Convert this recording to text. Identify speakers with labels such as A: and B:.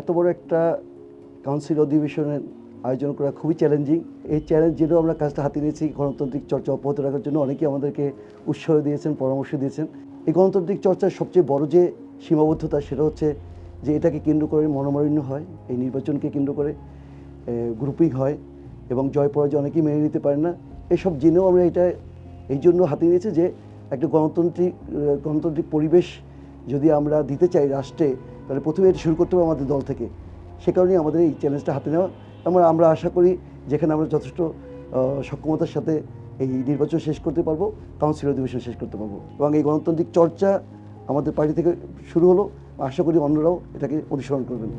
A: এত বড় একটা কাউন্সিল অধিবেশনের আয়োজন করা খুবই চ্যালেঞ্জিং এই চ্যালেঞ্জ আমরা কাজটা হাতে নিয়েছি, গণতান্ত্রিক চর্চা অব্যাহত রাখার জন্য। অনেকেই আমাদেরকে উৎসাহ দিয়েছেন, পরামর্শ দিয়েছেন। এই গণতান্ত্রিক চর্চার সবচেয়ে বড় যে সীমাবদ্ধতা, সেটা হচ্ছে যে এটাকে কেন্দ্র করে মনোমালিন্য হয়, এই নির্বাচনকে কেন্দ্র করে গ্রুপিং হয় এবং জয় পরাজয় অনেকেই মেনে নিতে পারে না। এসব জেনেও আমরা এটা, এই জন্য হাতে নিয়েছি যে একটা গণতান্ত্রিক গণতান্ত্রিক পরিবেশ যদি আমরা দিতে চাই রাষ্ট্রে তাহলে প্রথমে এটা শুরু করতে হবে আমাদের দল থেকে। সে কারণেই আমাদের এই চ্যালেঞ্জটা হাতে নেওয়া আমরা আমরা আশা করি যেখানে আমরা যথেষ্ট সক্ষমতার সাথে এই নির্বাচন শেষ করতে পারব কাউন্সিল অধিবেশন শেষ করতে পারব এবং এই গণতান্ত্রিক চর্চা আমাদের পার্টি থেকে শুরু হলো। আশা করি অন্যরাও এটাকে অনুসরণ করবেন।